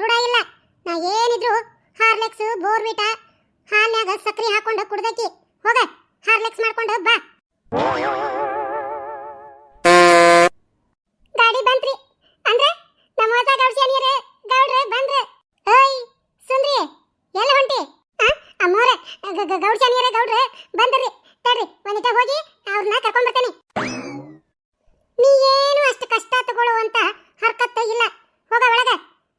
ರೂಢ ಇಲ್ಲ. ನಾ ಏನಿದ್ರು ಹಾರ್ಲೆಕ್ಸ್, ಬೋರ್ವಿಟ, ಹಾಲ್ನ್ಯಾಗ ಸಕ್ರಿ ಹಾಕೊಂಡು ಕುಡ್ದಕ್ಕಿ ಹೋಗ, ಹಾರ್ಲೆಕ್ಸ್ ಮಾಡ್ಕೊಂಡು ಬಾ. ಗಾಡಿ ಬಂತ್ರಿ. ಅಂದ್ರೆ ನಮ್ಮ ಹೊಸ ಗೌಡ್ಸಿಯನಿಯರೇ ಗೌಡ್ರೆ ಬಂದ್ರೆ. ಓಯ್ ಸುಂದ್ರಿ, ಎಲ್ಲ ಹೊಂಟಿ? ಅಮ್ಮೋರೆ ಗೌಡ್ಸಿಯನಿಯರೇ ಗೌಡ್ರೆ, ಬಂದ್ರಿ. ತಡ್ರಿ, ಒಂದಿಟ ಹೋಗಿ ಅವ್ರನ್ನ ಕರ್ಕೊಂಡ್ ಬರ್ತೇನೆ. ನೀ ಏನು ಅಷ್ಟು ಕಷ್ಟ ತಗೊಳ್ಳುವಂತ ಹರ್ಕತ್ತ ಇಲ್ಲ. ಹೋಗ ಒಳಗ.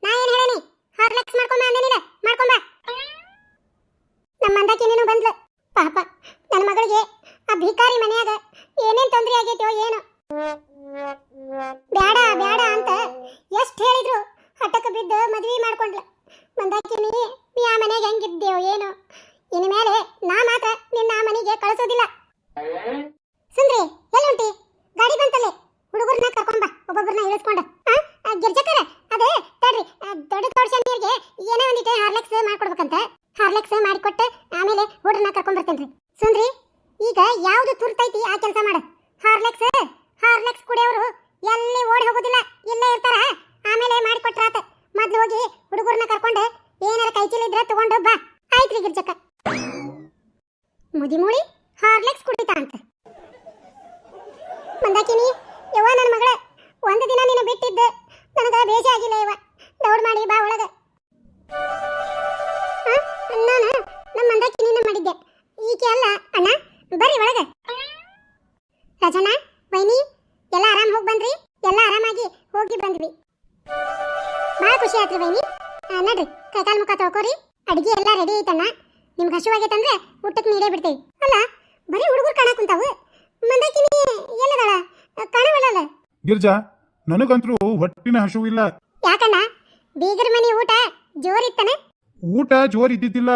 ನಾ ಏನ್ ಹೇಳೇನಿ ಹಾರ್ಲೆಕ್ಸ್ ಮಾಡ್ಕೊಂಬ ಅಂದೇನಿಲ್ಲ ಮಾಡ್ಕೊಂಬ. ನಮ್ಮ ಮಂದಕ್ಕಿ ನೀನು ಬಂದ್ಲು. ಹಸಿವಾಗೈತಂದ್ರೆ ಊಟಕ್ಕೆ ನೀರೇ ಬಿಡ್ತೇವೆ. ಅಲ್ಲ ಬರೀ ಹುಡುಗರು ಕಾಣ ಕುಂತಾವು? ಮಂದಾಕಿನಿ ಎಲ್ಲದಳ? ಕಾಣವಲ್ಲ ಗಿರ್ಜಾ ನನಗಂತರೂ ಹೊಟ್ಟಿನ ಹಸುವಿಲ್ಲ ಯಾಕಣ್ಣ? ಬೀಗರ ಮನೆ ಊಟ ಜೋರಿತ್ತನ? ಊಟ ಜೋರ್ ಇದ್ದಿದ್ದಿಲ್ಲ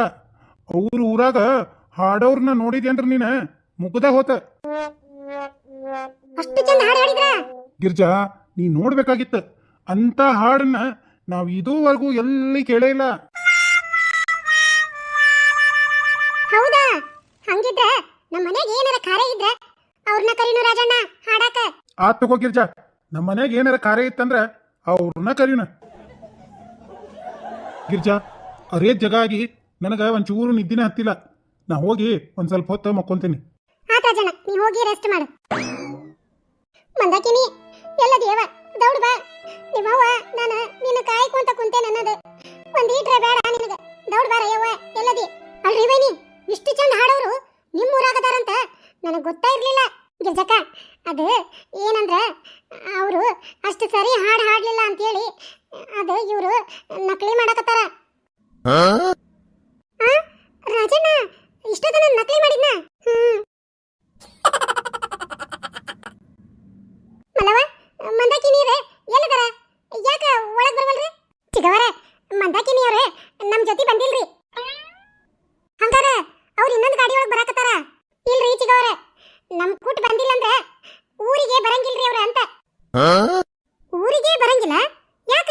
ಅವ್ರ ಊರಾಗ ಹಾಡೋರ್ನ ನೋಡಿದ್ಯಂದ್ರ ನೀನ ಮುಗ್ದ ಹೋತ. ಅಷ್ಟು ಚಂದ ಹಾಡು ಹಾಡಿದ್ರ? ಗಿರ್ಜಾ ನೀ ನೋಡ್ಬೇಕಾಗಿತ್ತು. ಅಂತ ಹಾಡನ್ನ ನಾವು ಇದುವರೆಗೂ ಎಲ್ಲಿ ಕೇಳೇ ಇಲ್ಲ. ನಮ್ಮ ಮನೆಗೆ ಏನಾರ ಖಾರ ಇದ್ರ ಅವ್ರನ್ನ ಕರೀನು ರಾಜಣ್ಣ ಹಾಡಾಕ. ಆ ತಗೋ ಗಿರ್ಜಾ. ನಮ್ಮ ಮನೆಗೆ ಏನಾರ ಕಾರ್ಯ ಇತ್ತಂದ್ರ ಅವ್ರನ್ನ ಕರೀನ. ಗಿರ್ಜಾ ಅರೇ ಜಗ ಆಗಿ ನನಗ ಒಂಚೂರು ನಿದ್ದಿನ ಹತ್ತಿಲ್ಲ. ನಾ ಹೋಗಿ ಒಂದ್ ಸ್ವಲ್ಪ ಹೊತ್ತು ಮಕ್ಕೊಂತೀನಿ. ಆತ ರಾಜಣ್ಣ ನೀ ಹೋಗಿ ರೆಸ್ಟ್ ಮಾಡು. ಮಂದಾಕಿನಿ ಎಲ್ಲ ದೇವ ದೌಡ್ ಬಾ. ನಿಮ್ಮವ್ವ ನಾನು ನಿನ್ನ ಕಾಯ್ಕೊಂತ ಕುಂತೇನೆ ಅನ್ನೋದು. ಒಂದ್ ಈಟ್ರೆ ಬೇಡ ನಿನಗೆ. ದೌಡ್ ಬಾರ ಯವ್ವ ಅದು ಏನಂದ್ರ ಅವರು ಅಷ್ಟು ಸರಿ ಹಾಡು ಹಾಡ್ಲಿಲ್ಲ ಅಂತೇಳಿ ಅದು ಇವರು ನಕಲಿ ಮಾಡಕತ್ತಾರ ಆ? ರಾಜಣ್ಣ ಇಷ್ಟೊತ್ತನ ನಕಲಿ ಮಾಡಿದ್ನ ಹ್ಮ್ ಮಲ್ಲವ ಮಂದಾಕಿನಿಯರೇ ಎಲ್ಲದಾರ ಯಾಕ ಒಳಗ್ ಬರವಲ್ರಿ ಚಿಗವರ ಮಂದಾಕಿನಿಯವ್ರೆ ನಮ್ ಜೊತೆ ಬಂದಿಲ್ರಿ ಹಂಗಾರ ಅವ್ರ ಇನ್ನೊಂದು ಗಾಡಿ ಒಳಗ್ ಬರಾಕತ್ತಾರ ಇಲ್ರಿ ಚಿಗವರ ನಮ್ ಕೂಟ್ ಬಂದಿಲ್ಲ ಅಂದ್ರೆ ಊರಿಗೆ ಬರಂಗಿಲ್ರಿ ಅವ್ರ ಅಂತ ಊರಿಗೆ ಬರಂಗಿಲ್ಲ. ಯಾಕ?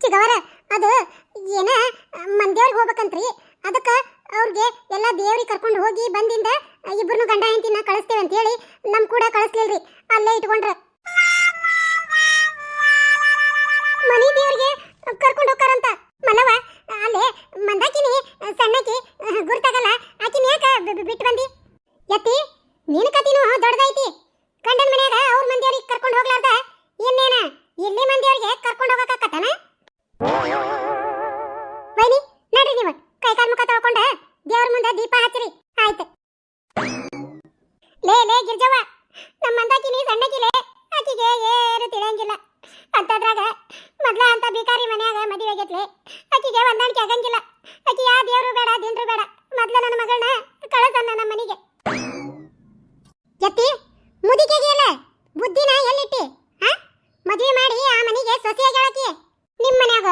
ಚಿಗವರ, ಅದು ಏನ ಮಂದೇವ್ರಿಗೆ ಹೋಗ್ಬೇಕಂತ್ರಿ? ಅದಕ್ಕ ಅವ್ರಿಗೆ ಎಲ್ಲ ದೇವ್ರಿಗೆ ಕರ್ಕೊಂಡು ಹೋಗಿ ಬಂದಿಂದ ಇಬ್ಬರನ್ನು ಗಂಡ ಹೆಂಡತಿನ ಕಳಿಸ್ತೇವೆ ಅಂತ ಹೇಳಿ ನಮ್ ಕೂಡ ಕಳಿಸ್ಲಿಲ್ರಿ. ಅಲ್ಲೇ ಇಟ್ಕೊಂಡ್ರ. ಮನಿ ದೇವ್ರಿಗೆ ಕರ್ಕೊಂಡು ಹೋಗ್ತಾರಂತ. ಮಲವ ಅಲ್ಲೇ ಮಂದಾಕಿನಿ ಸಣ್ಣಕಿ ಅಂತದ್ರಾಗ ಮೊದ್ಲ ಅಂತ ಬಿಕಾರಿ ಮನ್ಯಾಗ ಮದುವೆ ಆಗೈತ್ಲೆ. ಆಕಿಗೆ ಹೊಂದಾಣಿಕೆ ಆಗಂಗಿಲ್ಲ. ಆಕಿ ಯಾ ದೇವ್ರು ಬೇಡ, ದಿನ್ರು ಬೇಡ. ಮೊದ್ಲ ನನ್ನ ಮಗಳನ್ನ ಕಳಸನ್ನ ನಮ್ಮ ಮನೆಗೆ. ಯತ್ತಿ ಮುದಿಕೆಗೆಲ್ಲ ಬುದ್ಧಿನ ಎಲ್ಲಿಟ್ಟಿ? ಹಾ ಮದುವೆ ಮಾಡಿ ಆ ಮನೆಗೆ ಸೊಸೆಯಾಗಿ ನಿಮ್ಮ ಮನ್ಯಾಗ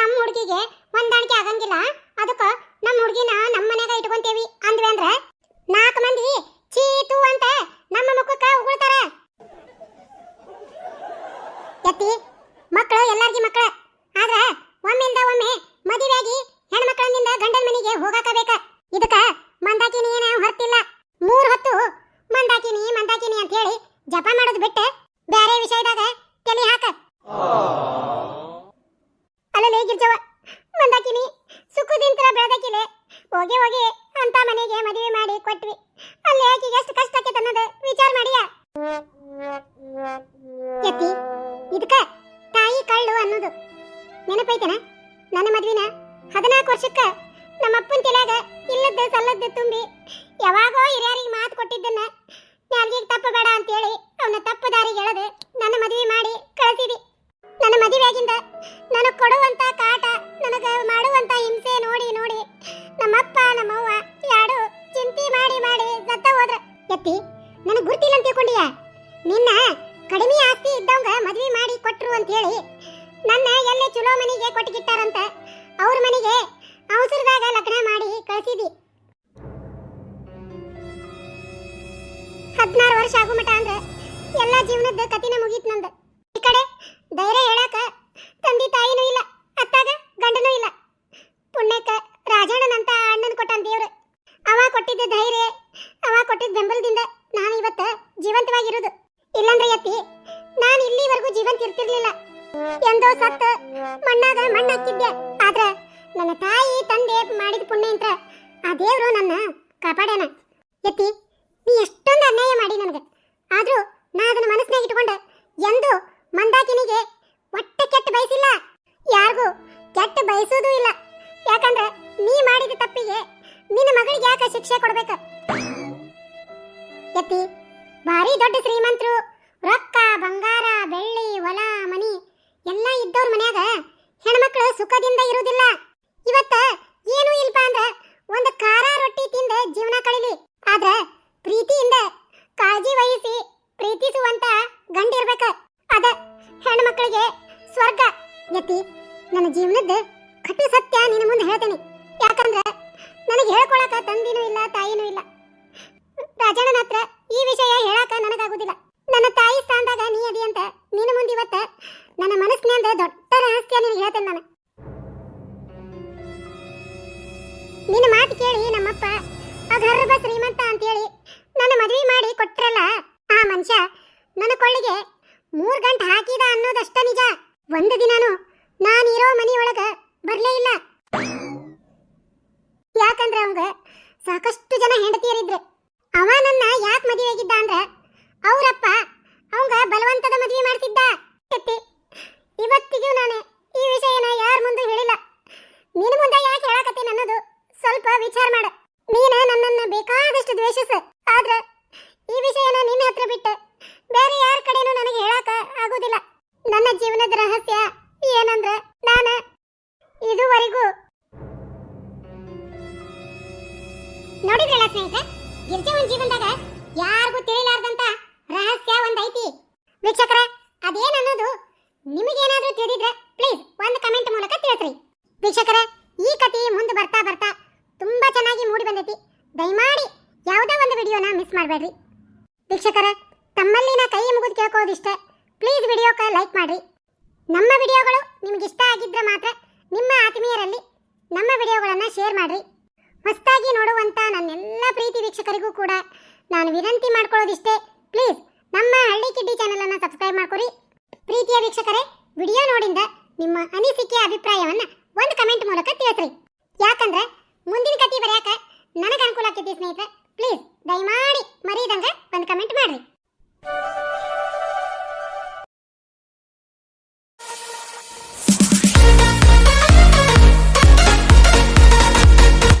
ನಮ್ಮ ಹುಡುಗಿಗೆ ಹೊಂದಾಣಿಕೆ ಆಗಂಗಿಲ್ಲ. ಅದಕ್ಕ ನಮ್ಮ ಹುಡುಗಿನ ನಮ್ಮ ಮನ್ಯಾಗ ಇಟ್ಕೊಂತೇವಿ ಅಂದ್ವಿ ಅಂದ್ರೆ ನಾಲ್ಕು ಮಂದಿ ಚೀತು ಅಂತ ನಮ್ಮ ಮುಖಕ್ಕ ಉಗುಳ್ತಾರ. ಎತ್ತಿ ಮಕ್ಕಳು ಎಲ್ಲಾರ್ಗಿ ಮಕ್ಕಳ ಆದ್ರ ಒಮ್ಮಿಂದ ಒಮ್ಮೆ ಮದುವೆಯಾಗಿ ಹೆಣ್ಮಕ್ಳಿಂದ ಗಂಡನ ಮನೆಗೆ ಹೋಗಾಕಬೇಕ. ಇದಕ್ಕ ಮಂದಾಕಿನಿ ಏನ ಹೊರತಿಲ್ಲ. ಮೂರ್ ಹೊತ್ತು ಮಂದಾಕಿನಿ ಮಂದಾಕಿನಿ ಅಂತ ಹೇಳಿ ಜಪ ಮಾಡೋದು ಬಿಟ್ಟು ಬೇರೆ ವಿಷಯದಾಗ ತಲೆ ಹಾಕ. ಅಲ್ಲಲೇ ಗಿರ್ಜವ ಮಂದಾಕಿನಿ ಸುಖದಿಂತರ ಬೆಳೆದಕಿಲೆ ಹೋಗಿ ಹೋಗಿ ಅಂತ ಮನೆಗೆ ಮದುವೆ ಮಾಡಿ ಕೊಟ್ವಿ. ಅಲ್ಲಿ ಆಕೆಗೆ ಎಷ್ಟು ಕಷ್ಟ ಆಕೈತೆ ಅನ್ನೋದು ವಿಚಾರ ಮಾಡಿಯ? ಎತ್ತಿ ಅನ್ನೋದು. ನನ್ನ ಮದ್ವಿನ ಹದಿನಾಲ್ಕು ವರ್ಷಕ್ಕ ನಮ್ಮ ಅಪ್ಪನ ತಲೆಯಾಗ ಇಲ್ಲದ್ದು ಸಲ್ಲದ್ದು ತುಂಬಿ ಯಾವಾಗೋ ಹಿರಿಯರಿಗೆ ಮಾತು ಕೊಟ್ಟಿದ್ದನ್ನ ನಾಲ್ಗೆಗೆ ತಪ್ಪು ಬೇಡ ಅಂತೇಳಿ ಅವನ ತಪ್ಪು ದಾರಿ ಎಳೆದು ನನ್ನ ಮದುವೆ ಮಾಡಿ ಕಳಿಸಿದಿ. ನನ್ನ ಮದುವೆಯಾಗಿಂದ ನನಗೆ ಕೊಡುವಂತ ಕಾಟ, ನನಗೆ ಮಾಡುವಂತ ಹಿಂಸೆ ನೋಡಿ ನೋಡಿ ನಮ್ಮಪ್ಪ, ನಮ್ಮವ್ವ ಯಾರು ಚಿಂತೆ ಮಾಡಿ ಮಾಡಿ ಸತ್ತ ಹೋದ್ರ. ಎತ್ತಿ ನನಗೆ ಗುರ್ತಿಲ್ಲ ಅಂತ ತಿಳ್ಕೊಂಡಿಯ? ನಿನ್ನ ಕಡಿಮೆ ಆಸ್ತಿ ಇದ್ದವಂಗ ಮದುವೆ ಮಾಡಿ ಕೊಟ್ರು ಅಂತ ಹೇಳಿ ನನ್ನ ಎಲ್ಲೇ ಚಲೋ ಮನೆಗೆ ಕೊಟ್ಟಿಗಿಟ್ಟಾರಂತ ಅವ್ರ ಮನೆಗೆ ಅವಸರದಾಗ ಲಗ್ನ ಮಾಡಿ ಕಳಿಸಿದಿ ಹದಿನಾರು ವರ್ಷ ಆಗುಮಟ ಅಂದ್ರೆ ಎಲ್ಲ ಜೀವನದ ಕತಿನ ಮುಗೀತ್. ಮಣ್ಣಾಗ ಮಣ್ಣಾಕಿದ್ದೆ ಆದ್ರೆ ನನ್ನ ತಾಯಿ, ತಂದೆ ಮಾಡಿದ ಪುಣ್ಯ ಅಂತ ಆ ದೇವ್ರು ನನ್ನ ಕಾಪಾಡ್ಯಾನ. ಎತ್ತಿ ನೀ ಎಷ್ಟೊಂದು ಅನ್ಯಾಯ ಮಾಡಿ ನನಗೆ. ಆದ್ರೂ ನಾ ಅದನ್ನ ಮನಸ್ಸಿನಾಗ ಇಟ್ಕೊಂಡು. ಎಂದು ಮಂದಾಕಿನಿಗೆ ಒಟ್ಟ ಕೆಟ್ಟ ಬಯಸಿಲ್ಲ. ಯಾರಿಗೂ ಕೆಟ್ಟ ಬಯಸೋದು ಇಲ್ಲ. ಯಾಕಂದ್ರೆ ನೀ ಮಾಡಿದ ತಪ್ಪಿಗೆ ನಿನ್ನ ಮಗಳಿಗೆ ಯಾಕೆ ಶಿಕ್ಷೆ ಕೊಡ್ಬೇಕ? ಎತ್ತಿ ಭಾರಿ ದೊಡ್ಡ ಶ್ರೀಮಂತರು. ರೊಕ್ಕ, ಬಂಗಾರ, ಬೆಳ್ಳಿ, ಹೊಲ, ಮನಿ ಎಲ್ಲ ಇದ್ದವ್ರ ಮನ್ಯಾಗ ಹೆಣ್ಮಕ್ಳು ಸುಖದಿಂದ ಇರುವುದಿಲ್ಲ. ಇವತ್ತ ಏನು ಇಲ್ಪ ಅಂದ್ರ ಒಂದು ಖಾರ ರೊಟ್ಟಿ ತಿಂದ ಜೀವನ ಕಳಿಲಿ. ಆದ್ರ ಪ್ರೀತಿಯಿಂದ ಕಾಳಜಿ ವಹಿಸಿ ಪ್ರೀತಿಸುವಂತ ಗಂಡಿರ್ಬೇಕ. ಅದ ಹೆಣ್ಮಕ್ಳಿಗೆ ಸ್ವರ್ಗ. ಯತಿ, ನನ್ನ ಜೀವನದ ಕಟು ಸತ್ಯ ನಿನ್ನ ಮುಂದೆ ಹೇಳ್ತೇನೆ. ಯಾಕಂದ್ರ ನನಗೆ ಹೇಳ್ಕೊಳಕ ತಂದಿನೂ ಇಲ್ಲ, ತಾಯಿನೂ ಇಲ್ಲ. ರಾಜಣ್ಣನ ಹತ್ರ ಈ ವಿಷಯ ಹೇಳಾಕ ನನಗಾಗುದಿಲ್ಲ. ನನ್ನ ತಾಯಿ ಸ್ಥಾನದಾಗ ನೀ ಅದಿ ಅಂತ ನಿನ್ನ ಮುಂದೆ ಇವತ್ತ ನನ್ನ ಮನಸ್ಸಿನಿಂದ ದೊಡ್ಡ ನಾನಿರೋ ಮನಿಯೊಳಗ ಬರ್ಲೇ ಇಲ್ಲ. ಯಾಕಂದ್ರೆ ಅವಂಗ ಸಾಕಷ್ಟು ಜನ ಹೆಂಡತಿಯರಿದ್ರು. ಅವ ನನ್ನ ಯಾಕೆ ಮದುವೆ ಆಗಿದ್ದ ಅಂದ್ರ, ಅವರಪ್ಪ ಅವಂಗ ಬಲವಂತದ ಮದುವೆ ಮಾಡ್ತಿದ್ದ. ಇವತ್ತಿಗೂ ನಾನು ಈ ವಿಷಯನ ಯಾರ ಮುಂದೆ ಹೇಳಿಲ್ಲ. ನಿನ್ನ ಮುಂದೆ ಯಾಕೆ ಹೇಳಕತ್ತೀನಿ ಅನ್ನೋದು ಸ್ವಲ್ಪ ವಿಚಾರ ಮಾಡ. ನೀನ ನನ್ನನ್ನ ಬೇಕಾದಷ್ಟು ದ್ವೇಷಿಸ. ವೀಕ್ಷಕರ, ಅದೇನನ್ನೋದು ನಿಮಗೇನಾದ್ರೂ ತಿಳಿದ್ರೆ ಪ್ಲೀಸ್ ಒಂದು ಕಮೆಂಟ್ ಮೂಲಕ ತಿಳಿಸ್ರಿ. ವೀಕ್ಷಕರ, ಈ ಕಥೆ ಮುಂದೆ ಬರ್ತಾ ಬರ್ತಾ ತುಂಬಾ ಚೆನ್ನಾಗಿ ಮೂಡಿ ಬಂದೈತಿ. ದಯಮಾಡಿ ಯಾವುದೇ ಒಂದು ವಿಡಿಯೋನ ಮಿಸ್ ಮಾಡಬೇಡ್ರಿ. ವೀಕ್ಷಕರ, ತಮ್ಮಲ್ಲಿನ ಕೈ ಮುಗಿದು ಕೇಳ್ಕೋದಿಷ್ಟೇ ಪ್ಲೀಸ್ ವಿಡಿಯೋಕ್ಕೆ ಲೈಕ್ ಮಾಡ್ರಿ. ನಮ್ಮ ವಿಡಿಯೋಗಳು ನಿಮ್ಗೆ ಇಷ್ಟ ಆಗಿದ್ರೆ ಮಾತ್ರ ನಿಮ್ಮ ಆತ್ಮೀಯರಲ್ಲಿ ನಮ್ಮ ವಿಡಿಯೋಗಳನ್ನು ಶೇರ್ ಮಾಡಿರಿ. ಹೊಸದಾಗಿ ನೋಡುವಂಥ ನನ್ನೆಲ್ಲ ಪ್ರೀತಿ ವೀಕ್ಷಕರಿಗೂ ಕೂಡ ನಾನು ವಿನಂತಿ ಮಾಡ್ಕೊಳ್ಳೋದಿಷ್ಟೇ ಪ್ಲೀಸ್ ನಮ್ಮ ಹಳ್ಳಿ ಕಿಡ್ಡಿ ಚಾನೆಲ್ ಅನ್ನು ಸಬ್ಸ್ಕ್ರೈಬ್ ಮಾಡ್ಕೊರಿ. ಪ್ರೀತಿಯ ವೀಕ್ಷಕರೇ ವಿಡಿಯೋ ನೋಡಿಂದ ನಿಮ್ಮ ಅನಿಸಿಕೆ, ಅಭಿಪ್ರಾಯವನ್ನ ಒಂದು ಕಮೆಂಟ್ ಮೂಲಕ ತಿಳಿಸ್ರಿ. ಯಾಕಂದ್ರೆ ಮುಂದಿನ ಕಥೆ ಬರೆಯಕ ನನಗೆ ಅನುಕೂಲ ಆಗ್ತೈತಿ ಸ್ನೇಹಿತರೆ ಪ್ಲೀಸ್ ದಯಮಾಡಿ ಮರೀದಂಗ ಒಂದು ಕಮೆಂಟ್ ಮಾಡ್ರಿ.